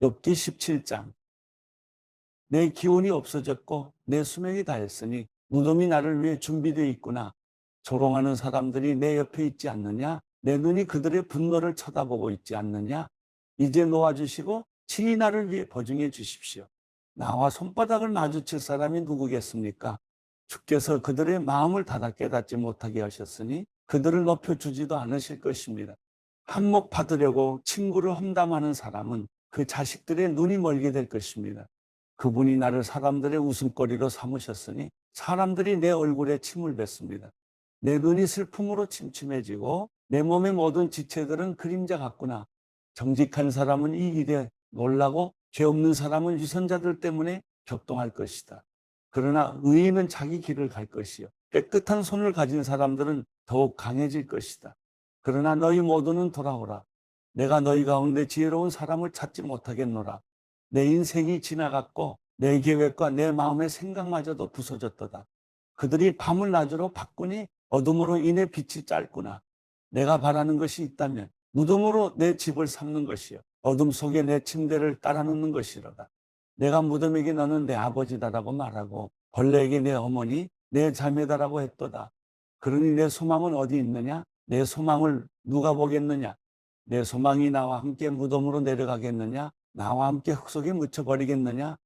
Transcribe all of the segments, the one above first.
욥기 17장 내 기운이 없어졌고 내 수명이 다했으니 무덤이 나를 위해 준비되어 있구나. 조롱하는 사람들이 내 옆에 있지 않느냐? 내 눈이 그들의 분노를 쳐다보고 있지 않느냐? 이제 놓아주시고 친히 나를 위해 보증해 주십시오. 나와 손바닥을 마주칠 사람이 누구겠습니까? 주께서 그들의 마음을 닫아 깨닫지 못하게 하셨으니 그들을 높여주지도 않으실 것입니다. 한몫 받으려고 친구를 험담하는 사람은 그 자식들의 눈이 멀게 될 것입니다. 그분이 나를 사람들의 웃음거리로 삼으셨으니 사람들이 내 얼굴에 침을 뱉습니다. 내 눈이 슬픔으로 침침해지고 내 몸의 모든 지체들은 그림자 같구나. 정직한 사람은 이 일에 놀라고 죄 없는 사람은 유선자들 때문에 격동할 것이다. 그러나 의인은 자기 길을 갈 것이요. 깨끗한 손을 가진 사람들은 더욱 강해질 것이다. 그러나 너희 모두는 돌아오라. 내가 너희 가운데 지혜로운 사람을 찾지 못하겠노라. 내 인생이 지나갔고 내 계획과 내 마음의 생각마저도 부서졌도다. 그들이 밤을 낮으로 바꾸니 어둠으로 인해 빛이 짧구나. 내가 바라는 것이 있다면 무덤으로 내 집을 삼는 것이요. 어둠 속에 내 침대를 깔아놓는 것이로다. 내가 무덤에게 너는 내 아버지다라고 말하고 벌레에게 내 어머니, 내 자매다라고 했도다. 그러니 내 소망은 어디 있느냐? 내 소망을 누가 보겠느냐? 내 소망이 나와 함께 무덤으로 내려가겠느냐? 나와 함께 흙 속에 묻혀버리겠느냐?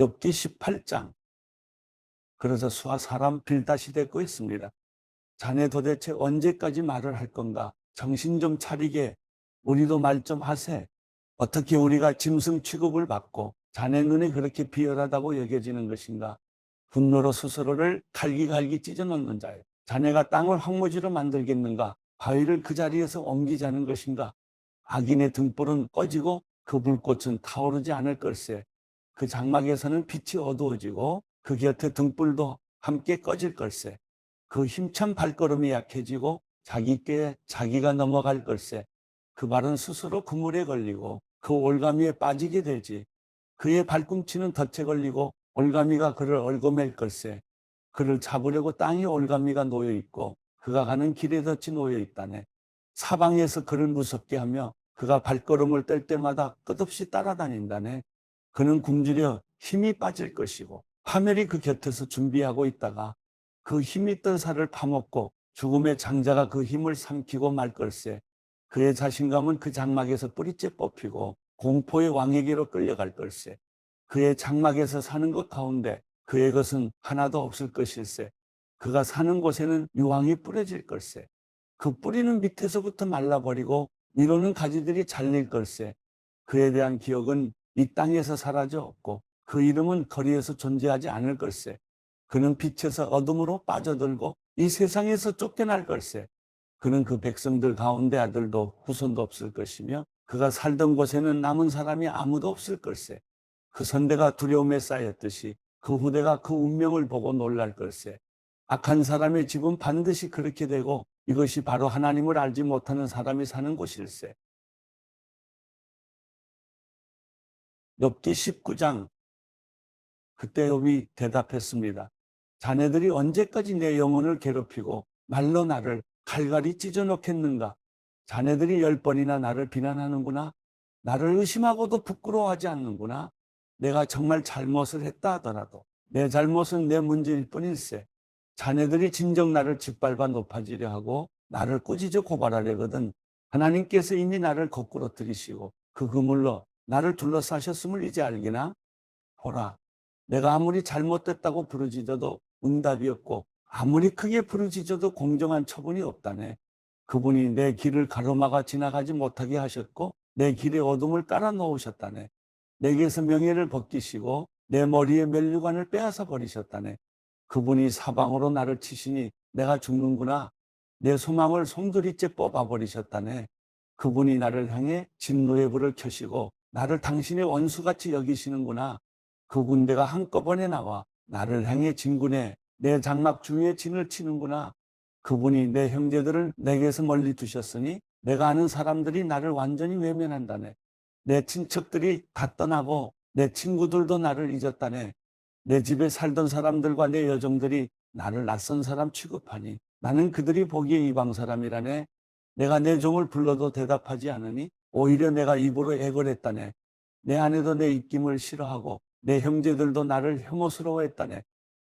엽기 18장. 그래서 수아 사람 빌다시 됐고 있습니다. 자네 도대체 언제까지 말을 할 건가? 정신 좀 차리게 우리도 말 좀 하세. 어떻게 우리가 짐승 취급을 받고 자네 눈에 그렇게 비열하다고 여겨지는 것인가? 분노로 스스로를 갈기갈기 찢어놓는 자요. 자네가 땅을 황무지로 만들겠는가? 바위를 그 자리에서 옮기자는 것인가? 악인의 등불은 꺼지고 그 불꽃은 타오르지 않을 걸세. 그 장막에서는 빛이 어두워지고 그 곁에 등불도 함께 꺼질 걸세. 그 힘찬 발걸음이 약해지고 자기 께 자기가 넘어갈 걸세. 그 발은 스스로 그물에 걸리고 그 올가미에 빠지게 되지. 그의 발꿈치는 덫에 걸리고 올가미가 그를 얽어맬 걸세. 그를 잡으려고 땅에 올가미가 놓여 있고 그가 가는 길에 덫이 놓여 있다네. 사방에서 그를 무섭게 하며 그가 발걸음을 뗄 때마다 끝없이 따라다닌다네. 그는 굶주려 힘이 빠질 것이고 파멸이 그 곁에서 준비하고 있다가 그힘 있던 살을 파먹고 죽음의 장자가 그 힘을 삼키고 말 걸세. 그의 자신감은 그 장막에서 뿌리째 뽑히고 공포의 왕에게로 끌려갈 걸세. 그의 장막에서 사는 것 가운데 그의 것은 하나도 없을 것일세. 그가 사는 곳에는 유황이 뿌려질 걸세. 그 뿌리는 밑에서부터 말라버리고 이로는 가지들이 잘릴 걸세. 그에 대한 기억은 이 땅에서 사라져 없고 그 이름은 거리에서 존재하지 않을 걸세. 그는 빛에서 어둠으로 빠져들고 이 세상에서 쫓겨날 걸세. 그는 그 백성들 가운데 아들도 후손도 없을 것이며 그가 살던 곳에는 남은 사람이 아무도 없을 걸세. 그 선대가 두려움에 쌓였듯이 그 후대가 그 운명을 보고 놀랄 걸세. 악한 사람의 집은 반드시 그렇게 되고 이것이 바로 하나님을 알지 못하는 사람이 사는 곳일세. 엽기 19장 그때 욥이 대답했습니다. 자네들이 언제까지 내 영혼을 괴롭히고 말로 나를 칼갈이 찢어놓겠는가? 자네들이 열 번이나 나를 비난하는구나. 나를 의심하고도 부끄러워하지 않는구나. 내가 정말 잘못을 했다 하더라도 내 잘못은 내 문제일 뿐일세. 자네들이 진정 나를 짓밟아 높아지려 하고 나를 꾸짖어 고발하려거든 하나님께서 이미 나를 거꾸로 들이시고 그 그물로 나를 둘러싸셨음을 이제 알기나? 보라, 내가 아무리 잘못됐다고 부르짖어도 응답이 없고 아무리 크게 부르짖어도 공정한 처분이 없다네. 그분이 내 길을 가로막아 지나가지 못하게 하셨고 내 길에 어둠을 깔아 놓으셨다네. 내게서 명예를 벗기시고 내 머리에 멸류관을 빼앗아 버리셨다네. 그분이 사방으로 나를 치시니 내가 죽는구나. 내 소망을 송두리째 뽑아 버리셨다네. 그분이 나를 향해 진노의 불을 켜시고 나를 당신의 원수같이 여기시는구나. 그 군대가 한꺼번에 나와 나를 향해 진군해 내 장막 중에 진을 치는구나. 그분이 내 형제들을 내게서 멀리 두셨으니 내가 아는 사람들이 나를 완전히 외면한다네. 내 친척들이 다 떠나고 내 친구들도 나를 잊었다네. 내 집에 살던 사람들과 내 여종들이 나를 낯선 사람 취급하니 나는 그들이 보기에 이방 사람이라네. 내가 내 종을 불러도 대답하지 않으니 오히려 내가 입으로 애걸했다네. 내 아내도 내 입김을 싫어하고 내 형제들도 나를 혐오스러워했다네.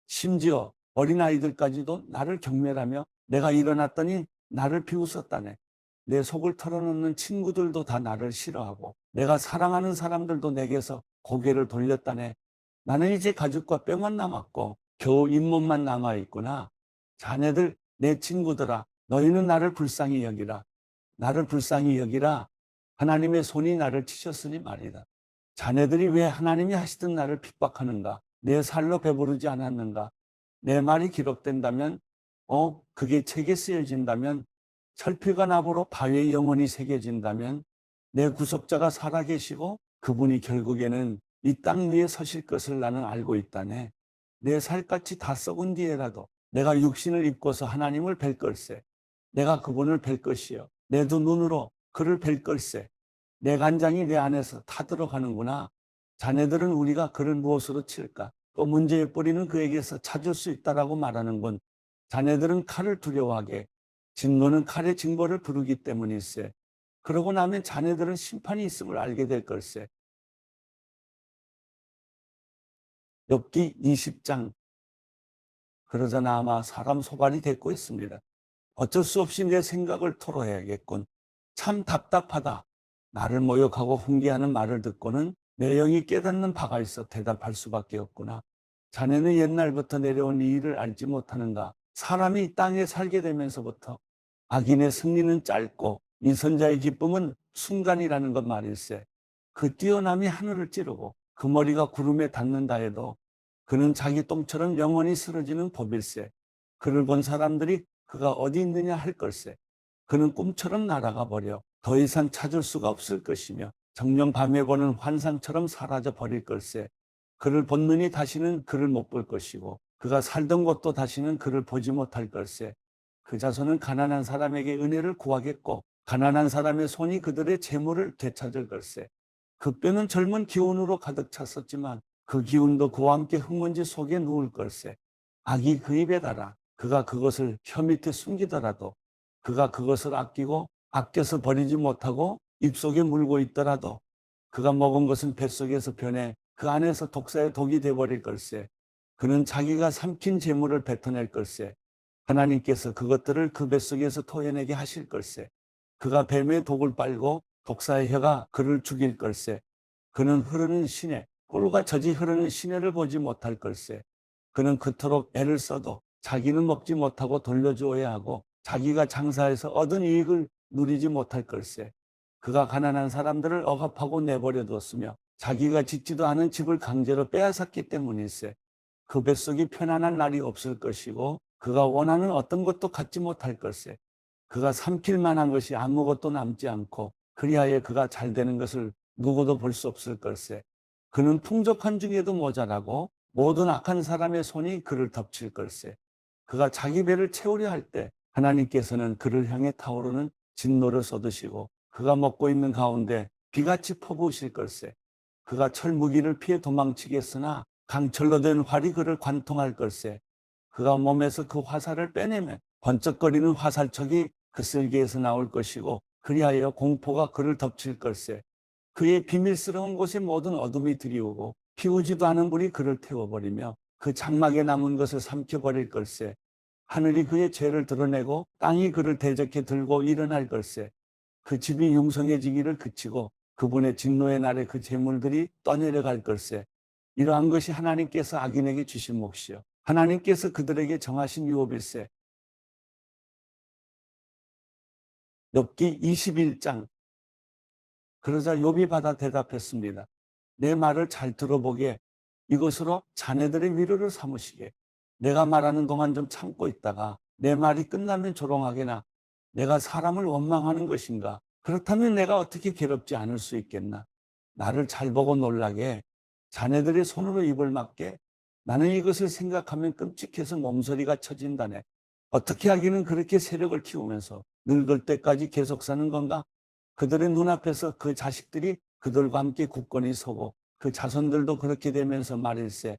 심지어 어린아이들까지도 나를 경멸하며 내가 일어났더니 나를 비웃었다네. 내 속을 털어놓는 친구들도 다 나를 싫어하고 내가 사랑하는 사람들도 내게서 고개를 돌렸다네. 나는 이제 가죽과 뼈만 남았고 겨우 잇몸만 남아있구나. 자네들 내 친구들아 너희는 나를 불쌍히 여기라. 나를 불쌍히 여기라. 하나님의 손이 나를 치셨으니 말이다. 자네들이 왜 하나님이 하시던 나를 핍박하는가? 내 살로 배부르지 않았는가? 내 말이 기록된다면, 어, 그게 책에 쓰여진다면, 철필과 나보로 바위에 영원히 새겨진다면, 내 구속자가 살아계시고 그분이 결국에는 이 땅 위에 서실 것을 나는 알고 있다네. 내 살같이 다 썩은 뒤에라도 내가 육신을 입고서 하나님을 뵐 걸세. 내가 그분을 뵐 것이요. 내 두 눈으로 그를 뵐 걸세. 내 간장이 내 안에서 타들어가는구나. 자네들은 우리가 그를 무엇으로 칠까? 또 문제의 뿌리는 그에게서 찾을 수 있다라고 말하는군. 자네들은 칼을 두려워하게. 증거는 칼의 증거를 부르기 때문일세. 그러고 나면 자네들은 심판이 있음을 알게 될 걸세. 엽기 20장. 그러자나 아마 사람 소발이 됐고 있습니다. 어쩔 수 없이 내 생각을 토로해야겠군. 참 답답하다. 나를 모욕하고 훈계하는 말을 듣고는 내 영이 깨닫는 바가 있어 대답할 수밖에 없구나. 자네는 옛날부터 내려온 이 일을 알지 못하는가? 사람이 이 땅에 살게 되면서부터 악인의 승리는 짧고 인선자의 기쁨은 순간이라는 것 말일세. 그 뛰어남이 하늘을 찌르고 그 머리가 구름에 닿는다 해도 그는 자기 똥처럼 영원히 쓰러지는 법일세. 그를 본 사람들이 그가 어디 있느냐 할 걸세. 그는 꿈처럼 날아가 버려 더 이상 찾을 수가 없을 것이며 정령 밤에 보는 환상처럼 사라져 버릴 걸세. 그를 본느니 다시는 그를 못 볼 것이고 그가 살던 곳도 다시는 그를 보지 못할 걸세. 그 자손은 가난한 사람에게 은혜를 구하겠고 가난한 사람의 손이 그들의 재물을 되찾을 걸세. 그 뼈는 젊은 기운으로 가득 찼었지만 그 기운도 그와 함께 흙먼지 속에 누울 걸세. 악이 그 입에 달아 그가 그것을 혀 밑에 숨기더라도 그가 그것을 아끼고 아껴서 버리지 못하고 입속에 물고 있더라도 그가 먹은 것은 뱃속에서 변해 그 안에서 독사의 독이 돼버릴 걸세. 그는 자기가 삼킨 재물을 뱉어낼 걸세. 하나님께서 그것들을 그 뱃속에서 토해내게 하실 걸세. 그가 뱀의 독을 빨고 독사의 혀가 그를 죽일 걸세. 그는 흐르는 시내, 꿀과 젖이 흐르는 시내를 보지 못할 걸세. 그는 그토록 애를 써도 자기는 먹지 못하고 돌려주어야 하고 자기가 장사해서 얻은 이익을 누리지 못할 걸세. 그가 가난한 사람들을 억압하고 내버려 두었으며 자기가 짓지도 않은 집을 강제로 빼앗았기 때문일세. 그 뱃속이 편안한 날이 없을 것이고 그가 원하는 어떤 것도 갖지 못할 걸세. 그가 삼킬 만한 것이 아무것도 남지 않고 그리하여 그가 잘 되는 것을 누구도 볼 수 없을 걸세. 그는 풍족한 중에도 모자라고 모든 악한 사람의 손이 그를 덮칠 걸세. 그가 자기 배를 채우려 할 때 하나님께서는 그를 향해 타오르는 진노를 쏟으시고 그가 먹고 있는 가운데 비같이 퍼부으실 걸세. 그가 철무기를 피해 도망치겠으나 강철로 된 활이 그를 관통할 걸세. 그가 몸에서 그 화살을 빼내면 번쩍거리는 화살촉이 그 쓸개에서 나올 것이고 그리하여 공포가 그를 덮칠 걸세. 그의 비밀스러운 곳에 모든 어둠이 들이오고 피우지도 않은 불이 그를 태워버리며 그 장막에 남은 것을 삼켜버릴 걸세. 하늘이 그의 죄를 드러내고 땅이 그를 대적해 들고 일어날 걸세. 그 집이 융성해지기를 그치고 그분의 진노의 날에 그 재물들이 떠내려갈 걸세. 이러한 것이 하나님께서 악인에게 주신 몫이요. 하나님께서 그들에게 정하신 유업일세. 엽기 21장. 그러자 욥이 받아 대답했습니다. 내 말을 잘 들어보게 이것으로 자네들의 위로를 삼으시게. 내가 말하는 동안 좀 참고 있다가 내 말이 끝나면 조롱하게나 내가 사람을 원망하는 것인가? 그렇다면 내가 어떻게 괴롭지 않을 수 있겠나? 나를 잘 보고 놀라게 자네들의 손으로 입을 막게 나는 이것을 생각하면 끔찍해서 몸서리가 쳐진다네. 어떻게 하기는 그렇게 세력을 키우면서 늙을 때까지 계속 사는 건가? 그들의 눈앞에서 그 자식들이 그들과 함께 굳건히 서고 그 자손들도 그렇게 되면서 말일세.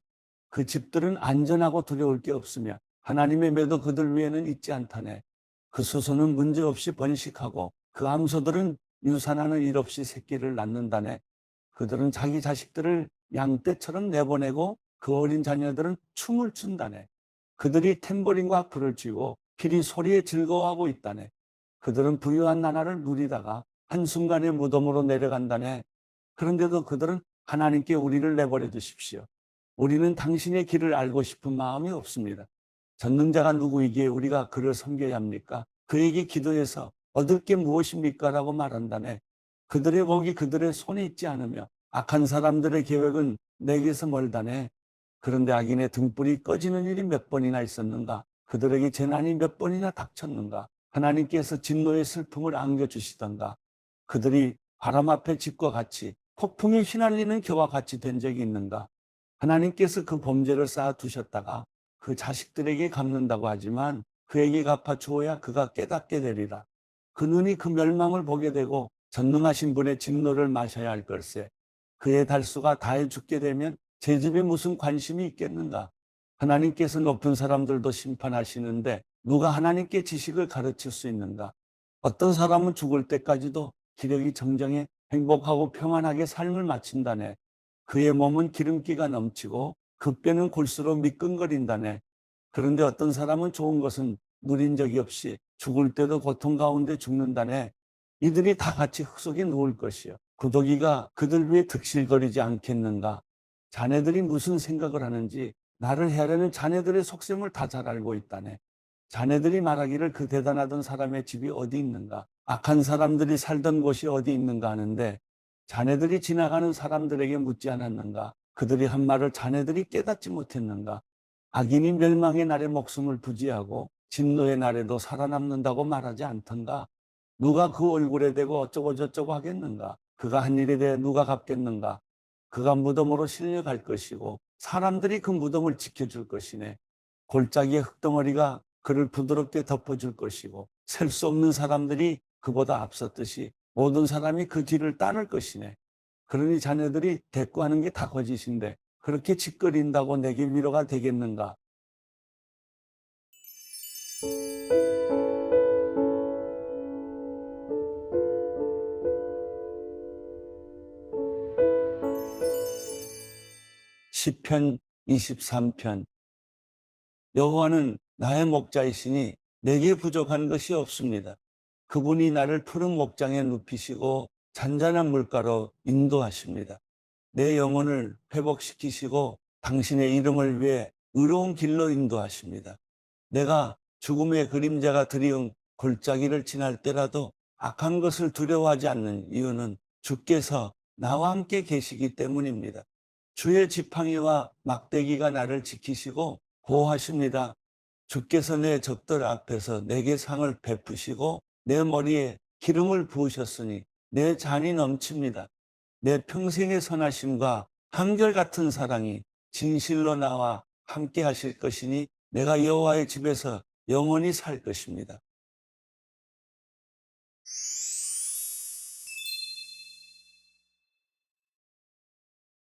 그 집들은 안전하고 두려울 게 없으며 하나님의 매도 그들 위에는 있지 않다네. 그 수소는 문제없이 번식하고 그 암소들은 유산하는 일 없이 새끼를 낳는다네. 그들은 자기 자식들을 양떼처럼 내보내고 그 어린 자녀들은 춤을 춘다네. 그들이 탬버린과 불을 쥐고 필히 소리에 즐거워하고 있다네. 그들은 부유한 나라를 누리다가 한순간에 무덤으로 내려간다네. 그런데도 그들은 하나님께 우리를 내버려 두십시오. 우리는 당신의 길을 알고 싶은 마음이 없습니다. 전능자가 누구이기에 우리가 그를 섬겨야 합니까? 그에게 기도해서 얻을 게 무엇입니까? 라고 말한다네. 그들의 복이 그들의 손에 있지 않으며 악한 사람들의 계획은 내게서 멀다네. 그런데 악인의 등불이 꺼지는 일이 몇 번이나 있었는가? 그들에게 재난이 몇 번이나 닥쳤는가? 하나님께서 진노의 슬픔을 안겨주시던가? 그들이 바람 앞에 집과 같이 폭풍에 휘날리는 겨와 같이 된 적이 있는가? 하나님께서 그 범죄를 쌓아 두셨다가 그 자식들에게 갚는다고 하지만 그에게 갚아 주어야 그가 깨닫게 되리라. 그 눈이 그 멸망을 보게 되고 전능하신 분의 진노를 마셔야 할 걸세. 그의 달수가 다해 죽게 되면 제 집에 무슨 관심이 있겠는가? 하나님께서 높은 사람들도 심판하시는데 누가 하나님께 지식을 가르칠 수 있는가? 어떤 사람은 죽을 때까지도 기력이 정정해 행복하고 평안하게 삶을 마친다네. 그의 몸은 기름기가 넘치고 그 뼈는 골수록 미끈거린다네. 그런데 어떤 사람은 좋은 것은 누린 적이 없이 죽을 때도 고통 가운데 죽는다네. 이들이 다 같이 흙 속에 누울 것이요. 구더기가 그들 위에 득실거리지 않겠는가? 자네들이 무슨 생각을 하는지 나를 헤아려는 자네들의 속셈을 다 잘 알고 있다네. 자네들이 말하기를 그 대단하던 사람의 집이 어디 있는가? 악한 사람들이 살던 곳이 어디 있는가 하는데 자네들이 지나가는 사람들에게 묻지 않았는가? 그들이 한 말을 자네들이 깨닫지 못했는가? 악인이 멸망의 날에 목숨을 부지하고 진노의 날에도 살아남는다고 말하지 않던가? 누가 그 얼굴에 대고 어쩌고 저쩌고 하겠는가? 그가 한 일에 대해 누가 갚겠는가? 그가 무덤으로 실려갈 것이고 사람들이 그 무덤을 지켜줄 것이네. 골짜기의 흙덩어리가 그를 부드럽게 덮어줄 것이고 셀 수 없는 사람들이 그보다 앞섰듯이 모든 사람이 그 뒤를 따를 것이네. 그러니 자네들이 대꾸하는 게 다 거짓인데 그렇게 짓거린다고 내게 위로가 되겠는가? 시편 23편 여호와는 나의 목자이시니 내게 부족한 것이 없습니다. 그분이 나를 푸른 목장에 눕히시고 잔잔한 물가로 인도하십니다. 내 영혼을 회복시키시고 당신의 이름을 위해 의로운 길로 인도하십니다. 내가 죽음의 그림자가 드리운 골짜기를 지날 때라도 악한 것을 두려워하지 않는 이유는 주께서 나와 함께 계시기 때문입니다. 주의 지팡이와 막대기가 나를 지키시고 보호하십니다. 주께서 내 적들 앞에서 내게 상을 베푸시고 내 머리에 기름을 부으셨으니 내 잔이 넘칩니다. 내 평생의 선하심과 한결같은 사랑이 진실로 나와 함께 하실 것이니 내가 여호와의 집에서 영원히 살 것입니다.